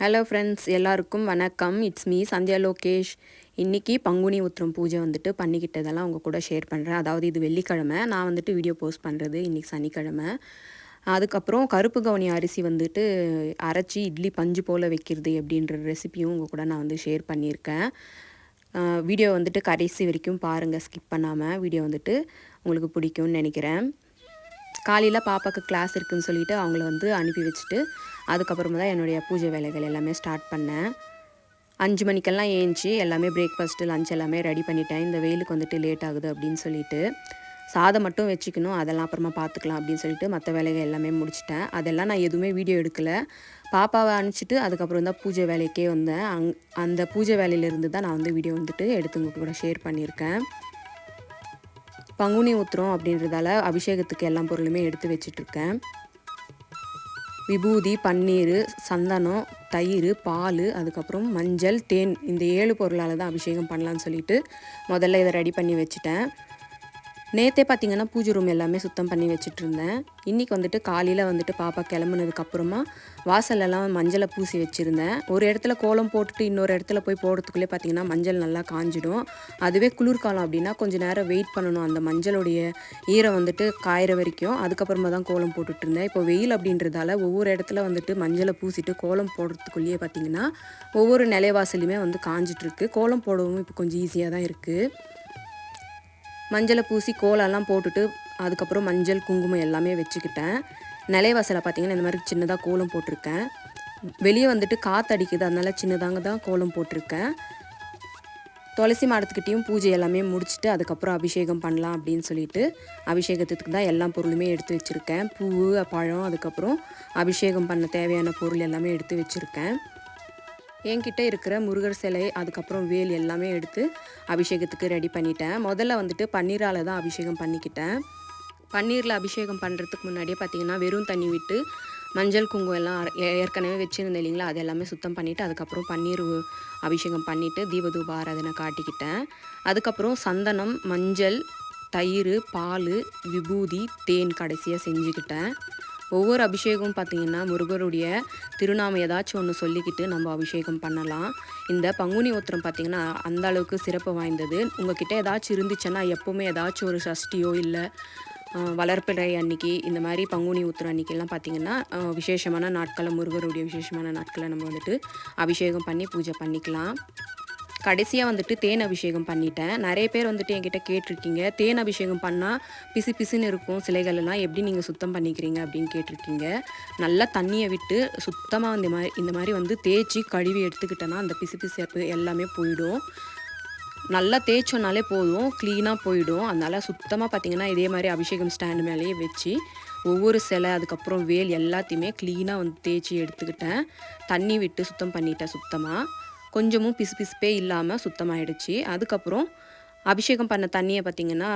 Hello friends எல்லாருக்கும் வணக்கம். It's me Sandhya Lokesh. இன்றைக்கி பங்குனி உத்திரம் பூஜை வந்துட்டு பண்ணிக்கிட்டதெல்லாம் உங்கள் கூட ஷேர் பண்ணுறேன் அதாவது இது வெள்ளிக்கிழமை. நான் வந்துட்டு வீடியோ போஸ்ட் பண்ணுறது இன்றைக்கி சனிக்கிழமை. அதுக்கப்புறம் கருப்பு கவுனி அரிசி வந்துட்டு அரைச்சி இட்லி பஞ்சு போல் வைக்கிறது அப்படின்ற ரெசிபியும் உங்கள் கூட நான் வந்து ஷேர் பண்ணியிருக்கேன். வீடியோ வந்துட்டு கடைசி வரைக்கும் பாருங்கள் ஸ்கிப் பண்ணாமல் வீடியோ வந்துட்டு உங்களுக்கு பிடிக்கும்னு நினைக்கிறேன். காலையில் பாப்பாவுக்கு கிளாஸ் இருக்குதுன்னு சொல்லிட்டு அவங்கள வந்து அனுப்பி வச்சுட்டு அதுக்கப்புறமா தான் என்னுடைய பூஜை வேலைகள் எல்லாமே ஸ்டார்ட் பண்ணேன். அஞ்சு மணிக்கெல்லாம் ஏஞ்சி எல்லாமே பிரேக்ஃபாஸ்ட்டு லஞ்ச் எல்லாமே ரெடி பண்ணிட்டேன். இந்த வெயிலுக்கு வந்துட்டு லேட் ஆகுது அப்படின்னு சொல்லிட்டு சாதம் மட்டும் வச்சுக்கணும் அதெல்லாம் அப்புறமா பார்த்துக்கலாம் அப்படின்னு சொல்லிட்டு மற்ற வேலைகள் எல்லாமே முடிச்சிட்டேன். அதெல்லாம் நான் எதுவுமே வீடியோ எடுக்கலை. பாப்பாவை அனுப்பிச்சிட்டு அதுக்கப்புறம் தான் பூஜை வேலைக்கே வந்தேன். அங் அந்த பூஜை வேலையிலேருந்து தான் நான் வந்து வீடியோ வந்துட்டு எடுத்து உங்கள் கூட ஷேர் பண்ணியிருக்கேன். பங்குனி உத்திரம் அப்படின்றதால அபிஷேகத்துக்கு எல்லா பொருளுமே எடுத்து வச்சிட்ருக்கேன். விபூதி பன்னீர் சந்தனம் தயிர் பால் அதுக்கப்புறம் மஞ்சள் தேன் இந்த ஏழு பொருளால் தான் அபிஷேகம் பண்ணலான்னு சொல்லிட்டு முதல்ல இதை ரெடி பண்ணி வச்சுட்டேன். நேற்றே பார்த்தீங்கன்னா பூஜை ரூம் எல்லாமே சுத்தம் பண்ணி வச்சுட்டு இருந்தேன் இன்றைக்கி வந்துட்டு காலையில் வந்துட்டு பாப்பா கிளம்புனதுக்கப்புறமா வாசலெல்லாம் மஞ்சளை பூசி வச்சுருந்தேன். ஒரு இடத்துல கோலம் போட்டுட்டு இன்னொரு இடத்துல போய் போடுறதுக்குள்ளே பார்த்தீங்கன்னா மஞ்சள் நல்லா காஞ்சிடும். அதுவே குளிர்காலம் அப்படின்னா கொஞ்சம் நேரம் வெயிட் பண்ணணும். அந்த மஞ்சளுடைய ஈரம் வந்துட்டு காயிற வரைக்கும். அதுக்கப்புறமா தான் கோலம் போட்டுட்டு இருந்தேன் இப்போ வெயில் அப்படின்றதால ஒவ்வொரு இடத்துல வந்துட்டு மஞ்சளை பூசிட்டு கோலம் போடுறதுக்குள்ளேயே பார்த்தீங்கன்னா ஒவ்வொரு நிலைவாசலையுமே வந்து காஞ்சிட்ருக்கு கோலம் போடவும் இப்போ கொஞ்சம் ஈஸியாக தான் இருக்குது மஞ்சளை பூசி கோலெல்லாம் போட்டுட்டு அதுக்கப்புறம் மஞ்சள் குங்குமம் எல்லாமே வச்சுக்கிட்டேன். நிலைவாசலை பார்த்தீங்கன்னா இந்த மாதிரி சின்னதாக கோலம் போட்டிருக்கேன். வெளியே வந்துட்டு காற்று அடிக்குது அதனால் சின்னதாங்க தான் கோலம் போட்டிருக்கேன். துளசி மாடத்துக்கிட்டேயும் பூஜை எல்லாமே முடிச்சுட்டு அதுக்கப்புறம் அபிஷேகம் பண்ணலாம் அப்படின்னு சொல்லிட்டு அபிஷேகத்துக்கு தான் எல்லா பொருளுமே எடுத்து வச்சுருக்கேன். பூ பழம் அதுக்கப்புறம் அபிஷேகம் பண்ண தேவையான பொருள் எல்லாமே எடுத்து வச்சுருக்கேன். என்கிட்ட இருக்கிற முருகர் சிலை அதுக்கப்புறம் வேல் எல்லாமே எடுத்து அபிஷேகத்துக்கு ரெடி பண்ணிட்டேன். முதல்ல வந்துட்டு பன்னீரால் தான் அபிஷேகம் பண்ணிக்கிட்டேன். பன்னீரில் அபிஷேகம் பண்ணுறதுக்கு முன்னாடியே பார்த்தீங்கன்னா வெறும் தண்ணி விட்டு மஞ்சள் குங்குமம் எல்லாம் ஏற்கனவே வச்சுருந்தேன் இல்லைங்களா? அது எல்லாமே சுத்தம் பண்ணிவிட்டு அதுக்கப்புறம் பன்னீர் அபிஷேகம் பண்ணிவிட்டு தீபதூப ஆராதனை காட்டிக்கிட்டேன். அதுக்கப்புறம் சந்தனம் மஞ்சள் தயிர் பால் விபூதி தேன் கடைசியாக செஞ்சுக்கிட்டேன். ஒவ்வொரு அபிஷேகம் பார்த்திங்கன்னா முருகருடைய திருநாமம் ஏதாச்சும் ஒன்று சொல்லிக்கிட்டு நம்ம அபிஷேகம் பண்ணலாம். இந்த பங்குனி உத்திரம் பார்த்திங்கன்னா அந்த அளவுக்கு சிறப்பு வாய்ந்தது. உங்ககிட்ட ஏதாச்சும் இருந்துச்சுன்னா எப்போவுமே ஏதாச்சும் ஒரு சஷ்டியோ இல்லை வளர்ப்பிறை அன்னைக்கு இந்த மாதிரி பங்குனி உத்திரம் அன்னைக்கெல்லாம் பார்த்திங்கன்னா விசேஷமான நாட்களை முருகருடைய விசேஷமான நாட்களை நம்ம வந்துட்டு அபிஷேகம் பண்ணி பூஜை பண்ணிக்கலாம். கடைசியாக வந்துட்டு தேன் அபிஷேகம் பண்ணிட்டேன். நிறைய பேர் வந்துட்டு என்கிட்ட கேட்டிருக்கீங்க. தேன் அபிஷேகம் பண்ணால் பிசு பிசுன்னு இருக்கும். சிலைகள் எல்லாம் எப்படி நீங்கள் சுத்தம் பண்ணிக்கிறீங்க அப்படின்னு கேட்டிருக்கீங்க. நல்லா தண்ணியை விட்டு சுத்தமாக இந்த மாதிரி இந்த மாதிரி வந்து தேய்ச்சி கழுவி எடுத்துக்கிட்டேன்னா அந்த பிசு பிசு எல்லாமே போயிடும். நல்லா தேய்ச்சோன்னாலே போதும். க்ளீனாக போயிடும். அதனால் சுத்தமாக பார்த்திங்கன்னா இதே மாதிரி அபிஷேகம் ஸ்டாண்டு மேலேயே வச்சு ஒவ்வொரு சிலை அதுக்கப்புறம் வேல் எல்லாத்தையுமே க்ளீனாக வந்து தேய்ச்சி எடுத்துக்கிட்டேன். தண்ணி விட்டு சுத்தம் பண்ணிட்டேன் சுத்தமாக கொஞ்சமும் பிசு பிசுப்பே இல்லாமல் சுத்தமாகிடுச்சு அதுக்கப்புறம் அபிஷேகம் பண்ண தண்ணியை பார்த்திங்கன்னா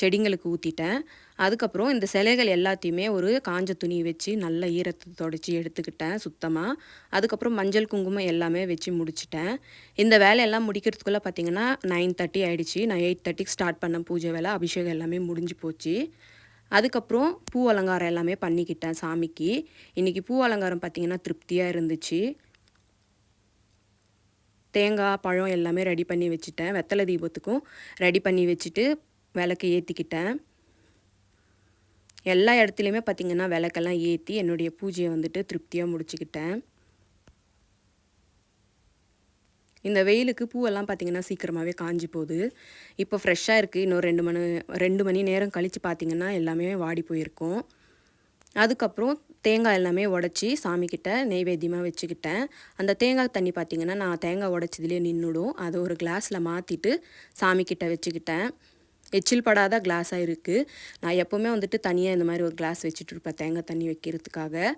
செடிங்களுக்கு ஊற்றிட்டேன் அதுக்கப்புறம் இந்த சிலைகள் எல்லாத்தையுமே ஒரு காஞ்ச துணி வச்சு நல்ல ஈரத்தை தொடச்சி எடுத்துக்கிட்டேன் சுத்தமாக அதுக்கப்புறம் மஞ்சள் குங்குமம் எல்லாமே வச்சு முடிச்சிட்டேன். இந்த வேலையெல்லாம் முடிக்கிறதுக்குள்ளே பார்த்திங்கன்னா நைன் தேர்ட்டி ஆகிடுச்சு நான் எயிட் தேர்ட்டிக்கு ஸ்டார்ட் பண்ண பூஜை வேலை அபிஷேகம் எல்லாமே முடிஞ்சு போச்சு. அதுக்கப்புறம் பூ அலங்காரம் எல்லாமே பண்ணிக்கிட்டேன் சாமிக்கு. இன்றைக்கி பூ அலங்காரம் பார்த்திங்கன்னா திருப்தியாக இருந்துச்சு. தேங்காய் பழம் எல்லாமே ரெடி பண்ணி வச்சுட்டேன். வெத்தலை தீபத்துக்கும் ரெடி பண்ணி வச்சுட்டு விளக்கு ஏற்றிக்கிட்டேன் எல்லா இடத்துலையுமே பார்த்திங்கன்னா விளக்கெல்லாம் ஏற்றி என்னுடைய பூஜையை வந்துட்டு திருப்தியாக முடிச்சுக்கிட்டேன். இந்த வெயிலுக்கு பூவெல்லாம் பார்த்திங்கன்னா சீக்கிரமாகவே காஞ்சி போகுது. இப்போ ஃப்ரெஷ்ஷாக இருக்குது இன்னும் ரெண்டு மணி ரெண்டு மணி நேரம் கழித்து பார்த்திங்கன்னா எல்லாமே வாடி போயிருக்கும். அதுக்கப்புறம் தேங்காய் எல்லாமே உடச்சி சாமிக்கிட்ட நெய்வேத்தியமாக வச்சுக்கிட்டேன். அந்த தேங்காய் தண்ணி பார்த்திங்கன்னா நான் தேங்காய் உடச்சதுலேயே நின்றுடும் அதை ஒரு கிளாஸில் மாற்றிட்டு சாமிக்கிட்ட வச்சுக்கிட்டேன். எச்சில் படாத கிளாஸாக இருக்குது நான் எப்போவுமே வந்துட்டு தனியாக இந்த மாதிரி ஒரு கிளாஸ் வச்சுட்டு இருப்பேன் தேங்காய் தண்ணி வைக்கிறதுக்காக.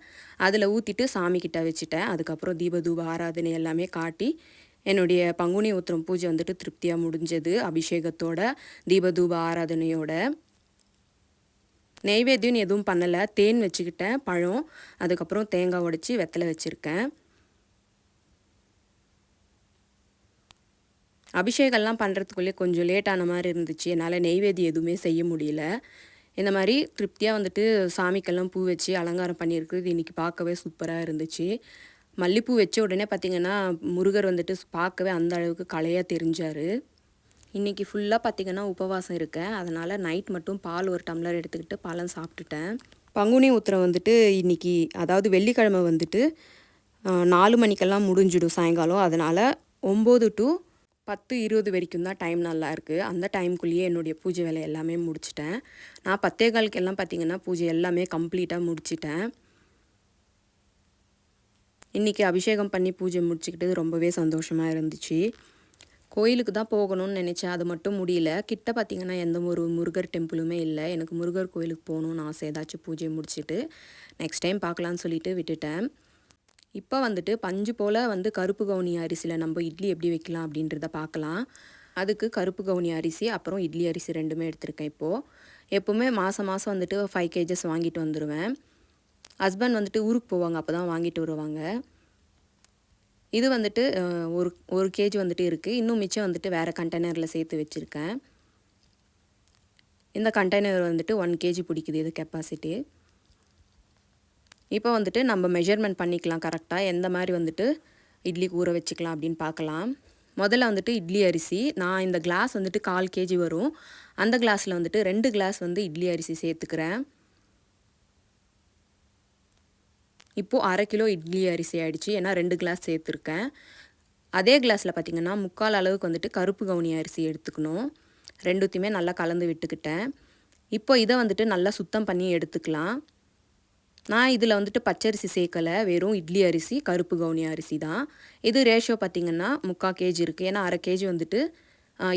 அதில் ஊற்றிட்டு சாமிக்கிட்ட வச்சுட்டேன். அதுக்கப்புறம் தீபதூப ஆராதனை எல்லாமே காட்டி என்னுடைய பங்குனி உத்திரம் பூஜை வந்துட்டு திருப்தியாக முடிஞ்சது அபிஷேகத்தோட தீபதூப ஆராதனையோட. நெய்வேத்தியம் எதுவும் பண்ணலை. தேன் வச்சுக்கிட்டேன் பழம் அதுக்கப்புறம் தேங்காய் உடச்சி வெத்தலை வச்சுருக்கேன். அபிஷேகம்லாம் பண்ணுறதுக்குள்ளே கொஞ்சம் லேட்டான மாதிரி இருந்துச்சு. என்னால் நெய்வேத்தியம் எதுவுமே செய்ய முடியல. இந்த மாதிரி திருப்தியாக வந்துட்டு சாமிக்கெல்லாம் பூ வச்சு அலங்காரம் பண்ணியிருக்கிறது இன்றைக்கி பார்க்கவே சூப்பராக இருந்துச்சு. மல்லிப்பூ வச்ச உடனே பார்த்திங்கன்னா முருகர் வந்துட்டு பார்க்கவே அந்த அளவுக்கு கலையாக தெரிஞ்சார். இன்றைக்கி ஃபுல்லாக பார்த்திங்கன்னா உபவாசம் இருக்கேன். அதனால் நைட் மட்டும் பால் ஒரு டம்ளர் எடுத்துக்கிட்டு பழம் சாப்பிட்டுட்டேன். பங்குனி உத்திரம் வந்துட்டு இன்றைக்கி அதாவது வெள்ளிக்கிழமை வந்துட்டு நாலு மணிக்கெல்லாம் முடிஞ்சிடும் சாயங்காலம். அதனால் ஒம்பது டு பத்து இருபது வரைக்கும் தான் டைம் நல்லா இருக்குது அந்த டைம்குள்ளேயே என்னுடைய பூஜை வேலை எல்லாமே முடிச்சிட்டேன். நான் பத்தே காலுக்கெல்லாம் பார்த்திங்கன்னா பூஜை எல்லாமே கம்ப்ளீட்டாக முடிச்சிட்டேன். இன்றைக்கி அபிஷேகம் பண்ணி பூஜை முடிச்சுக்கிட்டு ரொம்பவே சந்தோஷமாக இருந்துச்சு. கோயிலுக்கு தான் போகணும்னு நினச்சேன். அது மட்டும் முடியல. கிட்ட பார்த்திங்கன்னா எந்த ஒரு முருகர் டெம்பிளுமே இல்லை. எனக்கு முருகர் கோயிலுக்கு போகணுன்னு ஆசை. ஏதாச்சும் பூஜை முடிச்சுட்டு நெக்ஸ்ட் டைம் பார்க்கலான்னு சொல்லிட்டு விட்டுட்டேன். இப்போ வந்துட்டு பஞ்சு போல் வந்து கருப்பு கவுனி அரிசியில் நம்ம இட்லி எப்படி வைக்கலாம் அப்படின்றத பார்க்கலாம் அதுக்கு கருப்பு கவுனி அரிசி அப்புறம் இட்லி அரிசி ரெண்டுமே எடுத்திருக்கேன் இப்போது எப்போவுமே மாதம் மாதம் வந்துட்டு ஃபைவ் கேஜஸ் வாங்கிட்டு வந்துடுவேன் ஹஸ்பண்ட் வந்துட்டு ஊருக்கு போவாங்க. அப்போ தான் வாங்கிட்டு வருவாங்க. இது வந்துட்டு ஒரு ஒரு கேஜி வந்துட்டு இருக்குது இன்னும் மிச்சம் வந்துட்டு வேறு கண்டெய்னரில் சேர்த்து வச்சுருக்கேன். இந்த கண்டெய்னர் வந்துட்டு ஒன் கேஜி பிடிக்குது. இது கெப்பாசிட்டி இப்போ வந்துட்டு நம்ம மெஷர்மெண்ட் பண்ணிக்கலாம் கரெக்டாக எந்த மாதிரி வந்துட்டு இட்லிக்கு ஊற வச்சுக்கலாம் அப்படின்னு பார்க்கலாம். முதல்ல வந்துட்டு இட்லி அரிசி. நான் இந்த கிளாஸ் வந்துட்டு கால் கேஜி வரும். அந்த கிளாஸில் வந்துட்டு ரெண்டு கிளாஸ் வந்து இட்லி அரிசி சேர்த்துக்கிறேன். இப்போது அரை கிலோ இட்லி அரிசி ஆகிடுச்சு ஏன்னா ரெண்டு கிளாஸ் சேர்த்துருக்கேன். அதே கிளாஸில் பார்த்திங்கன்னா முக்கால் அளவுக்கு வந்துட்டு கருப்பு கவுனி அரிசி எடுத்துக்கணும். ரெண்டுத்தையுமே நல்லா கலந்து விட்டுக்கிட்டேன். இப்போ இதை வந்துட்டு நல்லா சுத்தம் பண்ணி எடுத்துக்கலாம். நான் இதில் வந்துட்டு பச்சரிசி சேர்க்கலை. வெறும் இட்லி அரிசி கருப்பு கவுனி அரிசி தான். இது ரேஷியோ பார்த்திங்கன்னா முக்கால் கேஜி இருக்குது ஏன்னா அரை கேஜி வந்துட்டு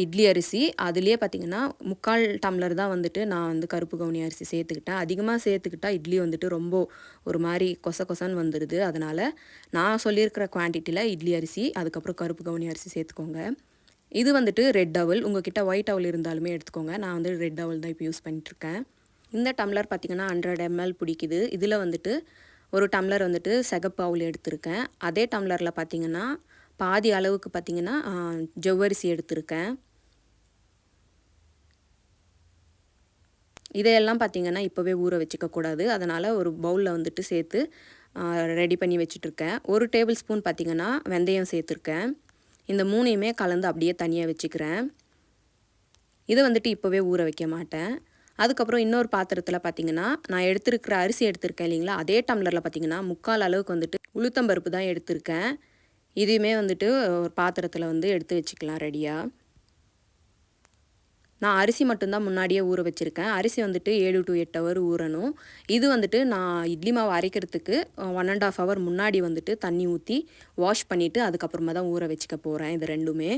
இட்லி அரிசி. அதுலேயே பார்த்திங்கன்னா முக்கால் டம்ளர் தான் வந்துட்டு நான் வந்து கருப்பு கவுனி அரிசி சேர்த்துக்கிட்டேன். அதிகமாக சேர்த்துக்கிட்டால் இட்லி வந்துட்டு ரொம்ப ஒரு மாதிரி கொச கொசன்னு வந்துடுது அதனால் நான் சொல்லியிருக்கிற குவான்டிட்டியில் இட்லி அரிசி அதுக்கப்புறம் கருப்பு கவுனி அரிசி சேர்த்துக்கோங்க. இது வந்துட்டு ரெட் டவல் உங்கள் கிட்டே ஒயிட் டவல் இருந்தாலுமே எடுத்துக்கோங்க. நான் வந்து ரெட் டவல் தான் இப்போ யூஸ் பண்ணிட்டுருக்கேன். இந்த டம்ளர் பார்த்திங்கன்னா ஹண்ட்ரட் எம்எல் பிடிக்குது. இதில் வந்துட்டு ஒரு டம்ளர் வந்துட்டு சிகப்பு அவுள் எடுத்திருக்கேன். அதே டம்ளரில் பார்த்திங்கன்னா பாதி அளவுக்கு பார்த்திங்கன்னா ஜவ்வரிசி எடுத்திருக்கேன். இதையெல்லாம் பார்த்திங்கன்னா இப்போவே ஊற வச்சுக்கக்கூடாது அதனால் ஒரு பவுலில் வந்துட்டு சேர்த்து ரெடி பண்ணி வச்சுட்ருக்கேன் ஒரு டேபிள் ஸ்பூன் பார்த்திங்கன்னா வெந்தயம் சேர்த்துருக்கேன். இந்த மூணையுமே கலந்து அப்படியே தனியாக வச்சுக்கிறேன். இதை வந்துட்டு இப்போவே ஊற வைக்க மாட்டேன். அதுக்கப்புறம் இன்னொரு பாத்திரத்தில் பார்த்திங்கன்னா நான் எடுத்திருக்கிற அரிசி எடுத்திருக்கேன் இல்லைங்களா? அதே டம்ளரில் பார்த்தீங்கன்னா முக்கால் அளவுக்கு வந்துட்டு உளுத்தம்பருப்பு தான் எடுத்திருக்கேன். இதையுமே வந்துட்டு ஒரு பாத்திரத்தில் வந்து எடுத்து வச்சுக்கலாம் ரெடியாக நான் அரிசி மட்டும்தான் முன்னாடியே ஊற வச்சுருக்கேன். அரிசி வந்துட்டு ஏழு டு எட்டு ஹவர் ஊறணும். இது வந்துட்டு நான் இட்லி மாவு அரைக்கிறதுக்கு ஒன் அண்ட் ஆஃப் ஹவர் முன்னாடி வந்துட்டு தண்ணி ஊற்றி வாஷ் பண்ணிவிட்டு அதுக்கப்புறமா தான் ஊற வச்சுக்க போகிறேன் இது ரெண்டுமே.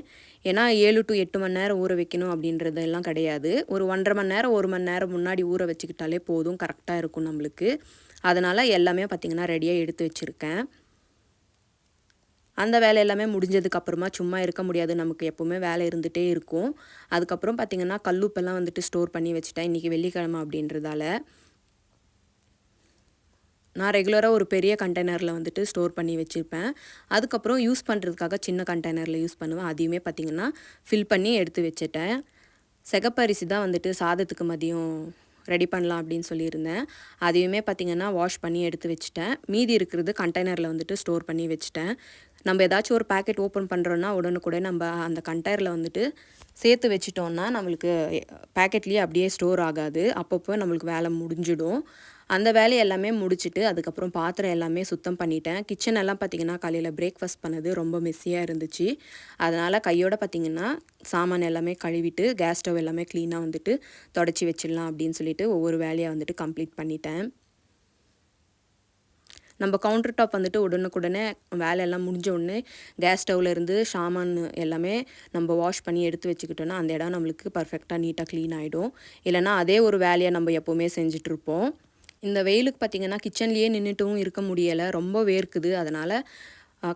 ஏன்னா ஏழு டு எட்டு மணி நேரம் ஊற வைக்கணும் அப்படின்றதெல்லாம் கிடையாது. ஒரு ஒன்றரை மணி நேரம் ஒரு மணி நேரம் முன்னாடி ஊற வச்சுக்கிட்டாலே போதும் கரெக்டாக இருக்கும் நம்மளுக்கு. அதனால் எல்லாமே பார்த்திங்கன்னா ரெடியாக எடுத்து வச்சுருக்கேன். அந்த வேலை எல்லாமே முடிஞ்சதுக்கப்புறமா சும்மா இருக்க முடியாது. நமக்கு எப்போவுமே வேலை இருந்துகிட்டே இருக்கும். அதுக்கப்புறம் பார்த்திங்கன்னா கல்லுப்பெல்லாம் வந்துட்டு ஸ்டோர் பண்ணி வச்சுட்டேன். இன்றைக்கி வெள்ளிக்கிழமை அப்படின்றதால. நான் ரெகுலராக ஒரு பெரிய கண்டெய்னரில் வந்துட்டு ஸ்டோர் பண்ணி வச்சுருப்பேன். அதுக்கப்புறம் யூஸ் பண்ணுறதுக்காக சின்ன கண்டெய்னரில் யூஸ் பண்ணுவேன். அதையுமே பார்த்திங்கன்னா ஃபில் பண்ணி எடுத்து வச்சுட்டேன். செகப்பரிசி தான் வந்துட்டு சாதத்துக்கு மதியம் ரெடி பண்ணலாம் அப்படின்னு சொல்லியிருந்தேன். அதையுமே பார்த்திங்கன்னா வாஷ் பண்ணி எடுத்து வச்சுட்டேன். மீதி இருக்கிறது கண்டெய்னரில் வந்துட்டு ஸ்டோர் பண்ணி வச்சுட்டேன். நம்ம ஏதாச்சும் ஒரு பேக்கெட் ஓப்பன் பண்ணுறோன்னா உடனுக்குடனே நம்ம அந்த கண்டெய்னரில் வந்துட்டு சேர்த்து வச்சிட்டோன்னா நம்மளுக்கு பேக்கெட்லேயே அப்படியே ஸ்டோர் ஆகாது. அப்பப்போ நம்மளுக்கு வேலை முடிஞ்சிடும். அந்த வேலையை எல்லாமே முடிச்சுட்டு அதுக்கப்புறம் பாத்திரம் எல்லாமே சுத்தம் பண்ணிட்டேன். கிச்சன் எல்லாம் பார்த்திங்கன்னா காலையில் பிரேக்ஃபாஸ்ட் பண்ணது ரொம்ப மெஸ்ஸியாக இருந்துச்சு. அதனால் கையோட பார்த்திங்கன்னா சாமான் எல்லாமே கழுவிட்டு கேஸ் ஸ்டவ் எல்லாமே க்ளீனாக வந்துட்டு தொடச்சி வச்சிடலாம் அப்படின்னு சொல்லிட்டு ஒவ்வொரு வேலையை வந்துட்டு கம்ப்ளீட் பண்ணிட்டேன். நம்ம கவுண்டர் டாப் வந்துட்டு உடனுக்குடனே வேலையெல்லாம் முடிஞ்ச உடனே கேஸ் ஸ்டவ்லேருந்து சாமான் எல்லாமே நம்ம வாஷ் பண்ணி எடுத்து வச்சுக்கிட்டோன்னா அந்த இடம் நம்மளுக்கு பர்ஃபெக்டாக நீட்டாக க்ளீன் ஆகிடும் இல்லைனா அதே ஒரு வேலையை நம்ம எப்போவுமே செஞ்சிட்ருப்போம் இந்த வெயிலுக்கு பார்த்திங்கன்னா கிச்சன்லேயே நின்றுட்டும் இருக்க முடியலை. ரொம்ப வேர்க்குது. அதனால்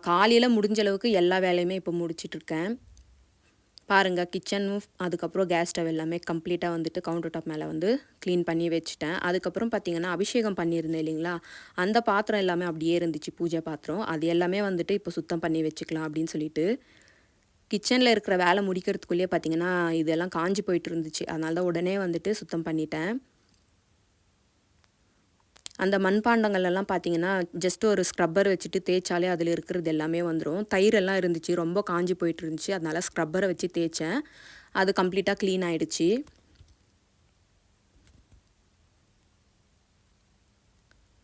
காலையில் முடிஞ்ச அளவுக்கு எல்லா வேலையுமே இப்போ முடிச்சிட்ருக்கேன். பாருங்கள் கிச்சனும் அதுக்கப்புறம் கேஸ் ஸ்டவ் எல்லாமே கம்ப்ளீட்டாக வந்துட்டு கவுண்டர் டாப் மேலே வந்து க்ளீன் பண்ணி வச்சுட்டேன். அதுக்கப்புறம் பார்த்திங்கன்னா அபிஷேகம் பண்ணியிருந்தேன் இல்லைங்களா? அந்த பாத்திரம் எல்லாமே அப்படியே இருந்துச்சு பூஜை பாத்திரம். அது எல்லாமே வந்துட்டு இப்போ சுத்தம் பண்ணி வச்சுக்கலாம் அப்படின்னு சொல்லிட்டு கிச்சனில் இருக்கிற வேலை முடிக்கிறதுக்குள்ளேயே பார்த்திங்கன்னா இதெல்லாம் காஞ்சி போயிட்டு இருந்துச்சு. அதனால தான் உடனே வந்துட்டு சுத்தம் பண்ணிட்டேன். அந்த மண்பாண்டங்கள் எல்லாம் பார்த்தீங்கன்னா ஜஸ்ட் ஒரு ஸ்க்ரப்பர் வச்சுட்டு தேய்ச்சாலே அதில் இருக்கிறது எல்லாமே வந்துடும் தயிரெல்லாம் இருந்துச்சு ரொம்ப காஞ்சி போயிட்டு இருந்துச்சு அதனால் ஸ்க்ரப்பரை வச்சு தேய்ச்சேன். அது கம்ப்ளீட்டாக க்ளீன் ஆகிடுச்சு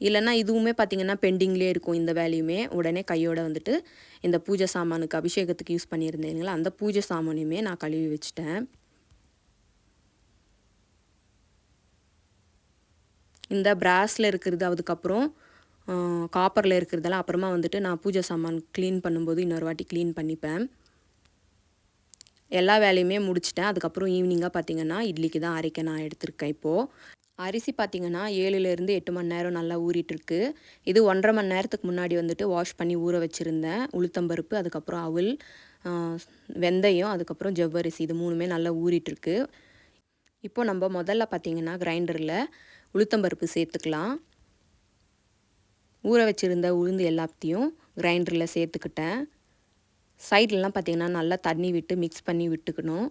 இல்லைன்னா இதுவுமே பார்த்திங்கன்னா பெண்டிங்லேயே இருக்கும் இந்த வேலையுமே. உடனே கையோடு வந்துட்டு இந்த பூஜை சாமானுக்கு அபிஷேகத்துக்கு யூஸ் பண்ணியிருந்தேங்களா அந்த பூஜை சாமானையுமே நான் கழுவி வச்சுட்டேன். இந்த பிராஸில் இருக்கிறது அதுக்கப்புறம் காப்பரில் இருக்கிறதெல்லாம் அப்புறமா வந்துட்டு நான் பூஜை சாமான் க்ளீன் பண்ணும்போது இன்னொரு வாட்டி க்ளீன் பண்ணிப்பேன். எல்லா வேலையுமே முடிச்சிட்டேன். அதுக்கப்புறம் ஈவினிங்காக பார்த்தீங்கன்னா இட்லிக்கு தான் அரைக்க நான் எடுத்திருக்கேன் இப்போது அரிசி பார்த்திங்கன்னா ஏழுலேருந்து எட்டு மணி நேரம் நல்லா ஊறிட்டுருக்கு. இது ஒன்றரை மணி நேரத்துக்கு முன்னாடி வந்துட்டு வாஷ் பண்ணி ஊற வச்சுருந்தேன். உளுத்தம்பருப்பு அதுக்கப்புறம் அவுல் வெந்தயம் அதுக்கப்புறம் ஜவ்வரிசி இது மூணுமே நல்லா ஊறிட்டுருக்கு. இப்போது நம்ம முதல்ல பார்த்திங்கன்னா கிரைண்டரில் உளுத்தம்பருப்பு சேர்த்துக்கலாம். ஊற வச்சுருந்த உளுந்து எல்லாத்தையும் கிரைண்டரில் சேர்த்துக்கிட்டேன். சைட்லலாம் பார்த்திங்கன்னா நல்லா தண்ணி விட்டு மிக்ஸ் பண்ணி விட்டுக்கணும்.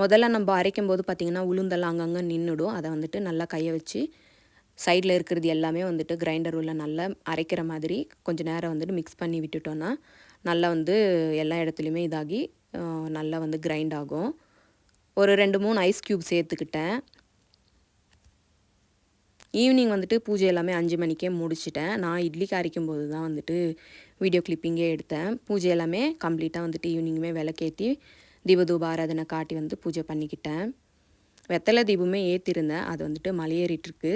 முதல்ல நம்ம அரைக்கும் போது பார்த்திங்கன்னா உளுந்தெல்லாம் அங்கங்கே நின்றுடும் அதை வந்துட்டு நல்லா கையை வச்சு சைடில் இருக்கிறது எல்லாமே வந்துட்டு கிரைண்டர் உள்ள நல்லா அரைக்கிற மாதிரி கொஞ்சம் நேரம் வந்துட்டு மிக்ஸ் பண்ணி விட்டுட்டோன்னா நல்லா வந்து எல்லா இடத்துலையுமே இதாகி நல்லா வந்து கிரைண்ட் ஆகும். ஒரு ரெண்டு மூணு ஐஸ் க்யூப் சேர்த்துக்கிட்டேன். ஈவினிங் வந்துட்டு பூஜை எல்லாமே அஞ்சு மணிக்கே முடிச்சிட்டேன். நான் இட்லிக்கு அரைக்கும் போது தான் வந்துட்டு வீடியோ கிளிப்பிங்கே எடுத்தேன். பூஜை எல்லாமே கம்ப்ளீட்டாக வந்துட்டு ஈவினிங்குமே விளக்கேற்றி தீபதூப ஆராதனை காட்டி வந்து பூஜை பண்ணிக்கிட்டேன். வெத்தலை தீபமே ஏற்றிருந்தேன் அது வந்துட்டு மலையேறிட்டுருக்கு.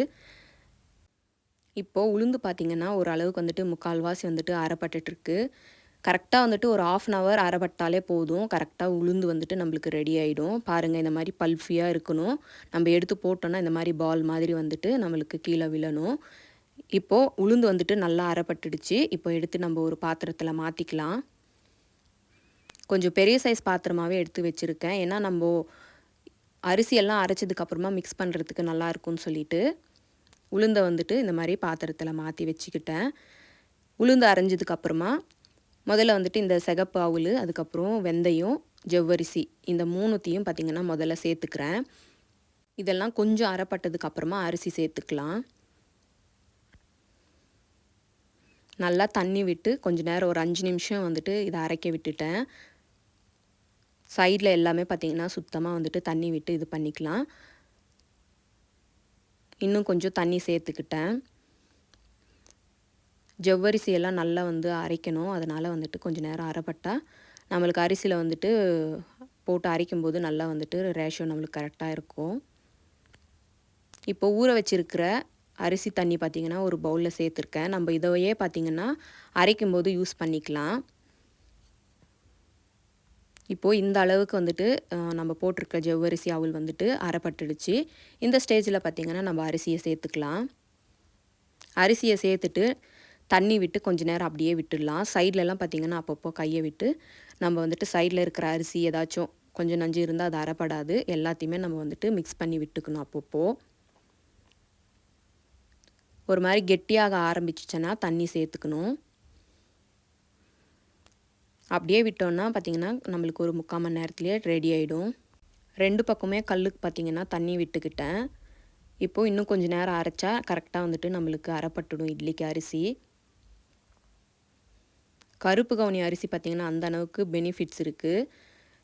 இப்போது உளுந்து பார்த்திங்கன்னா ஓரளவுக்கு வந்துட்டு முக்கால்வாசி வந்துட்டு அரைப்பட்டுருக்கு கரெக்டாக வந்துட்டு ஒரு ஆஃப் அன் ஹவர் அரைப்பட்டாலே போதும். கரெக்டாக உளுந்து வந்துட்டு நம்மளுக்கு ரெடி ஆகிடும் பாருங்கள் இந்த மாதிரி பல்ஃபியாக இருக்கணும். நம்ம எடுத்து போட்டோன்னா இந்த மாதிரி பால் மாதிரி வந்துட்டு நம்மளுக்கு கீழே விழணும். இப்போது உளுந்து வந்துட்டு நல்லா அரைப்பட்டுடுச்சு. இப்போ எடுத்து நம்ம ஒரு பாத்திரத்தில் மாற்றிக்கலாம் கொஞ்சம் பெரிய சைஸ் பாத்திரமாகவே எடுத்து வச்சுருக்கேன். ஏன்னா நம்ம அரிசியெல்லாம் அரைச்சதுக்கப்புறமா மிக்ஸ் பண்ணுறதுக்கு நல்லாயிருக்கும்னு சொல்லிட்டு உளுந்தை வந்துட்டு இந்த மாதிரி பாத்திரத்தில் மாற்றி வச்சுக்கிட்டேன். உளுந்து அரைஞ்சதுக்கப்புறமா முதல்ல வந்துட்டு இந்த சிகப்பு அவுள் அதுக்கப்புறம் வெந்தயம் ஜவ்வரிசி இந்த மூணுத்தையும் பார்த்திங்கன்னா முதல்ல சேர்த்துக்கிறேன். இதெல்லாம் கொஞ்சம் அரைப்பட்டதுக்கு அப்புறமா அரிசி சேர்த்துக்கலாம். நல்லா தண்ணி விட்டு கொஞ்ச நேரம் ஒரு அஞ்சு நிமிஷம் வந்துட்டு இதை அரைக்க விட்டுட்டேன். சைடில் எல்லாமே பார்த்திங்கன்னா சுத்தமாக வந்துட்டு தண்ணி விட்டு இது பண்ணிக்கலாம். இன்னும் கொஞ்சம் தண்ணி சேர்த்துக்கிட்டேன். ஜவ்வரிசியெல்லாம் நல்லா வந்து அரைக்கணும். அதனால் வந்துட்டு கொஞ்சம் நேரம் அரைப்பட்டால் நம்மளுக்கு அரிசியில் வந்துட்டு போட்டு அரைக்கும்போது நல்லா வந்துட்டு ரேஷியோ நம்மளுக்கு கரெக்டாக இருக்கும். இப்போ ஊற வச்சுருக்கிற அரிசி தண்ணி பார்த்திங்கன்னா ஒரு பவுலில் சேர்த்துருக்கேன். நம்ம இதையே பார்த்திங்கன்னா அரைக்கும்போது யூஸ் பண்ணிக்கலாம். இப்போது இந்த அளவுக்கு வந்துட்டு நம்ம போட்டிருக்க ஜவ்வரிசி அவள் வந்துட்டு அரைப்பட்டுடுச்சு. இந்த ஸ்டேஜில் பார்த்திங்கன்னா நம்ம அரிசியை சேர்த்துக்கலாம். அரிசியை சேர்த்துட்டு தண்ணி விட்டு கொஞ்சம் நேரம் அப்படியே விட்டுடலாம். சைட்லலாம் பார்த்திங்கன்னா அப்பப்போ கையை விட்டு நம்ம வந்துட்டு சைடில் இருக்கிற அரிசி ஏதாச்சும் கொஞ்சம் நஞ்சு இருந்தால் அது அறப்படாது எல்லாத்தையுமே நம்ம வந்துட்டு மிக்ஸ் பண்ணி விட்டுக்கணும் அப்பப்போ. ஒரு மாதிரி கெட்டியாக ஆரம்பிச்சிச்சேன்னா தண்ணி சேர்த்துக்கணும். அப்படியே விட்டோன்னா பார்த்திங்கன்னா நம்மளுக்கு ஒரு முக்கால் மணி நேரத்துலேயே ரெடி ஆகிடும் ரெண்டு பக்கமே கல்லுக்கு பார்த்திங்கன்னா தண்ணி விட்டுக்கிட்டேன். இப்போது இன்னும் கொஞ்சம் நேரம் அரைச்சா கரெக்டாக வந்துட்டு நம்மளுக்கு அரைப்பட்டுடும் இட்லிக்கு அரிசி. கருப்பு கவுனி அரிசி பார்த்திங்கன்னா அந்த அளவுக்கு பெனிஃபிட்ஸ் இருக்குது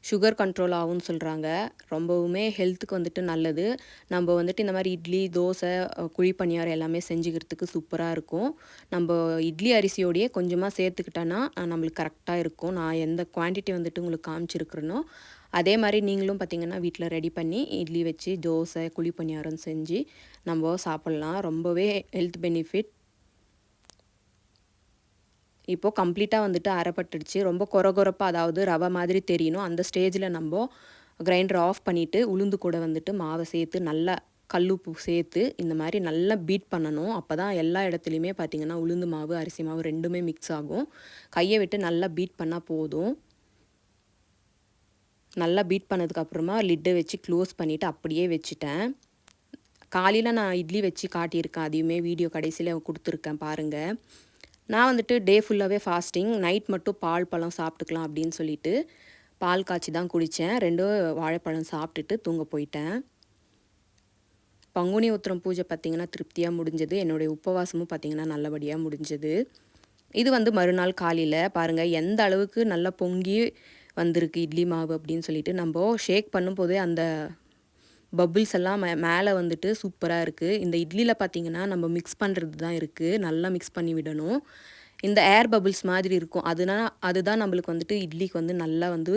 சுகர் கண்ட்ரோல் ஆகும்னு சொல்கிறாங்க ரொம்பவுமே ஹெல்த்துக்கு வந்துட்டு நல்லது. நம்ம வந்துட்டு இந்த மாதிரி இட்லி தோசை குழி பணியாரம் எல்லாமே செஞ்சுக்கிறதுக்கு சூப்பராக இருக்கும். நம்ம இட்லி அரிசியோடையே கொஞ்சமாக சேர்த்துக்கிட்டோன்னா நம்மளுக்கு கரெக்டாக இருக்கும். நான் எந்த குவான்டிட்டி வந்துட்டு உங்களுக்கு காமிச்சிருக்கிறேனோ அதே மாதிரி நீங்களும் பார்த்திங்கன்னா வீட்டில் ரெடி பண்ணி இட்லி வச்சு தோசை குழி பணியாரம் செஞ்சு நம்ம சாப்பிட்லாம். ரொம்பவே ஹெல்த் பெனிஃபிட் இப்போது கம்ப்ளீட்டாக வந்துட்டு அரைப்பட்டுடுச்சு. ரொம்ப கொர கொரப்பாக அதாவது ரவை மாதிரி தெரியணும். அந்த ஸ்டேஜில் நம்ம கிரைண்டர் ஆஃப் பண்ணிவிட்டு உளுந்து கூட வந்துட்டு மாவை சேர்த்து நல்லா கல்லுப்பு சேர்த்து இந்த மாதிரி நல்லா பீட் பண்ணணும். அப்போ தான் எல்லா இடத்துலையுமே பார்த்திங்கன்னா உளுந்து மாவு அரிசி மாவு ரெண்டுமே மிக்ஸ் ஆகும். கையை விட்டு நல்லா பீட் பண்ணால் போதும். நல்லா பீட் பண்ணதுக்கப்புறமா லிட்டை வச்சு க்ளோஸ் பண்ணிவிட்டு அப்படியே வச்சுட்டேன். காலையில் நான் இட்லி வச்சு காட்டியிருக்கேன். அதையுமே வீடியோ கடைசியில் கொடுத்துருக்கேன் பாருங்கள் நான் வந்துட்டு டே ஃபுல்லாகவே ஃபாஸ்டிங் நைட் மட்டும் பால் பழம் சாப்பிட்டுக்கலாம் அப்படின்னு சொல்லிட்டு பால் காய்ச்சி தான் குடித்தேன் ரெண்டும் வாழைப்பழம் சாப்பிட்டுட்டு தூங்க போயிட்டேன். பங்குனி உத்திரம் பூஜை பார்த்திங்கன்னா திருப்தியாக முடிஞ்சது. என்னுடைய உபவாசமும் பார்த்திங்கன்னா நல்லபடியாக முடிஞ்சது. இது வந்து மறுநாள் காலையில். பாருங்கள் எந்த அளவுக்கு நல்லா பொங்கி வந்திருக்கு இட்லி மாவு அப்படின்னு சொல்லிட்டு நம்ம ஷேக் பண்ணும்போதே அந்த பபுள்ஸ் எல்லாம் மே மேலே வந்துட்டு சூப்பராக இருக்குது இந்த இட்லியில் பார்த்திங்கன்னா நம்ம மிக்ஸ் பண்ணுறது தான் இருக்குது நல்லா மிக்ஸ் பண்ணி விடணும். இந்த ஏர் பபுள்ஸ் மாதிரி இருக்கும். அதுனா அதுதான் நம்மளுக்கு வந்துட்டு இட்லிக்கு வந்து நல்லா வந்து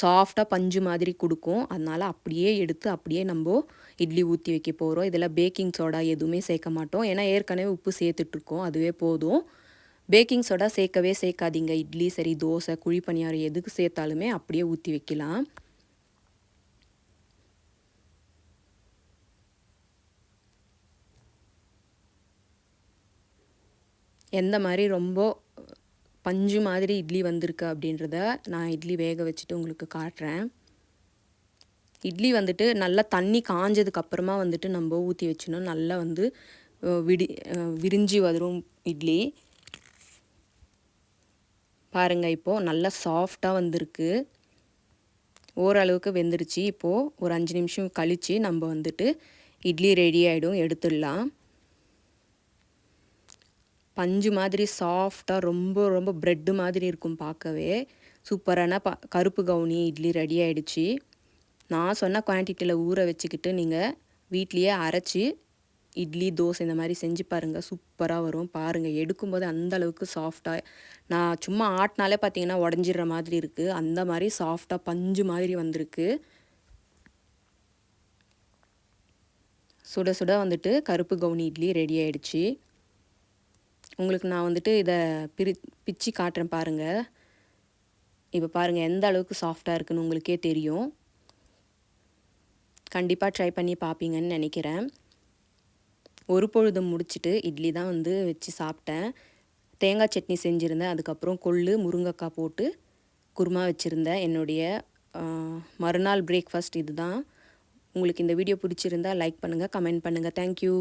சாஃப்டாக பஞ்சு மாதிரி கொடுக்கும். அதனால் அப்படியே எடுத்து அப்படியே நம்ம இட்லி ஊற்றி வைக்க போகிறோம் இதில் பேக்கிங் சோடா எதுவுமே சேர்க்க மாட்டோம். ஏன்னா ஏற்கனவே உப்பு சேர்த்துட்ருக்கோம். அதுவே போதும். பேக்கிங் சோடா சேர்க்கவே சேர்க்காதீங்க. இட்லி சரி தோசை குழி பணியாரம் எதுக்கு சேர்த்தாலுமே அப்படியே ஊற்றி வைக்கலாம். எந்த மாதிரி ரொம்ப பஞ்சு மாதிரி இட்லி வந்திருக்கு அப்படின்றத நான் இட்லி வேக வச்சுட்டு உங்களுக்கு காட்டுறேன். இட்லி வந்துட்டு நல்லா தண்ணி காஞ்சதுக்கப்புறமா வந்துட்டு நம்ம ஊற்றி வச்சிடணும். நல்லா வந்து விடி விரிஞ்சி வரும் இட்லி. பாருங்கள் இப்போது நல்லா சாஃப்டாக வந்திருக்கு. ஓரளவுக்கு வெந்துருச்சு. இப்போது ஒரு அஞ்சு நிமிஷம் கழித்து நம்ம வந்துட்டு இட்லி ரெடி ஆகிடும் எடுத்துடலாம். பஞ்சு மாதிரி சாஃப்டாக ரொம்ப ரொம்ப ப்ரெட்டு மாதிரி இருக்கும் பார்க்கவே. சூப்பரான ப கருப்பு கவுனி இட்லி ரெடி ஆகிடுச்சி நான் சொன்ன குவான்டிட்டியில் ஊற வச்சுக்கிட்டு நீங்கள் வீட்லேயே அரைச்சி இட்லி தோசை இந்த மாதிரி செஞ்சு பாருங்கள் சூப்பராக வரும். பாருங்கள் எடுக்கும்போது அந்த அளவுக்கு சாஃப்டாக நான் சும்மா ஆட்டினாலே பார்த்தீங்கன்னா உடஞ்சிடுற மாதிரி இருக்குது அந்த மாதிரி சாஃப்டாக பஞ்சு மாதிரி வந்திருக்கு. சுட சுட வந்துட்டு கருப்பு கவுனி இட்லி ரெடி ஆயிடுச்சு. உங்களுக்கு நான் வந்துட்டு இதை பிரி பிச்சு காட்டுறேன் பாருங்கள் இப்போ பாருங்கள் எந்த அளவுக்கு சாஃப்டாக இருக்குன்னு உங்களுக்கே தெரியும். கண்டிப்பாக ட்ரை பண்ணி பார்ப்பீங்கன்னு நினைக்கிறேன். ஒரு பொழுது முடிச்சுட்டு இட்லி தான் வந்து வச்சு சாப்பிட்டேன். தேங்காய் சட்னி செஞ்சுருந்தேன். அதுக்கப்புறம் கொள்ளு முருங்கைக்காய் போட்டு குருமா வச்சுருந்தேன். என்னுடைய மறுநாள் பிரேக்ஃபாஸ்ட் இதுதான். உங்களுக்கு இந்த வீடியோ பிடிச்சிருந்தா லைக் பண்ணுங்கள் கமெண்ட் பண்ணுங்கள் தேங்க்யூ